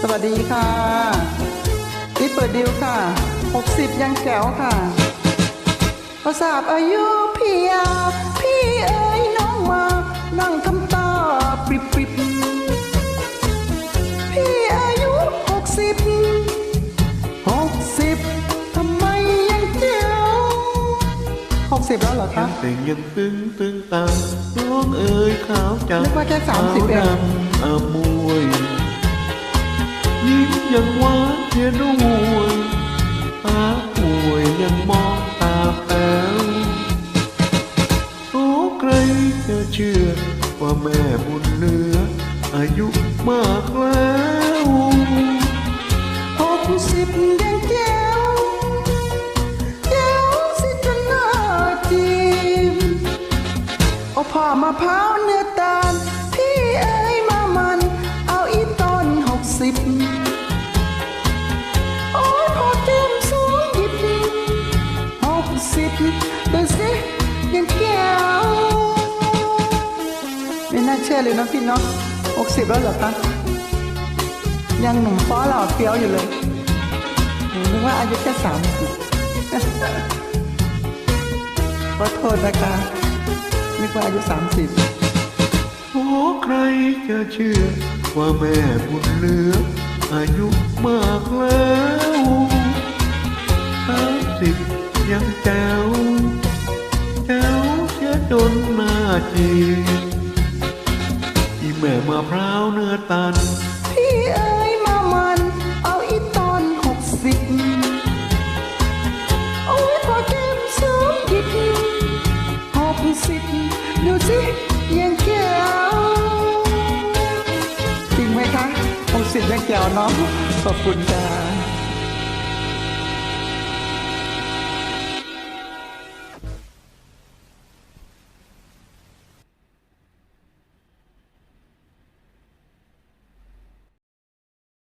สวัสดีค่ะนี่เปิดดิวค่ะ 60 ยังแก้วค่ะประสาบอายุพี่ยาพี่เอ๋ยน้องมา นั่งทำตาปริบปริบพี่อายุ 60 60ทำไมยังเจียว60 แล้วเหรอคะแต่ยังตึงตึงตังน้องเอ๋ยขาวจังนึกว่าแค่30เองขาวดำอมว ยังหวานเพียด้วยตาป่วยยังมองตาแป๋วโอ้ใครจะเชื่อว่าแม่บุญเหลือ อายุมากแล้วหกสิบยังแจ๋วแจ๋วสิจนหน้าจีมเอาผ่ามะพร้าวเนื้อตาลพี่เอ๋ ดูสิยังแก้วไม่น่าเชื่อเลยนะพี่เนาะหกสิบแล้วเหรอคะยังหนุ่มฟ้อหล่อเฟี้ยวอยู่เลยนึกว่าอายุแค่สามสิบขอโทษนะคะนึกว่าอายุสามสิบโอ้ใครจะเชื่อ ว่าแม่บุญเหลือ อายุมากแล้วสามสิบยังแจ๋ว จนหน้าจีอีแม่มะพร้าวเนื้อตัน พี่เอ๋ยมามัน เอาอีตอนหกสิบโอ้ยพอเต็มสูงหยิบหกสิบดูสิยังแก้วจริงไหมคะหกสิบยังแก้วเนาะขอบคุณจ้า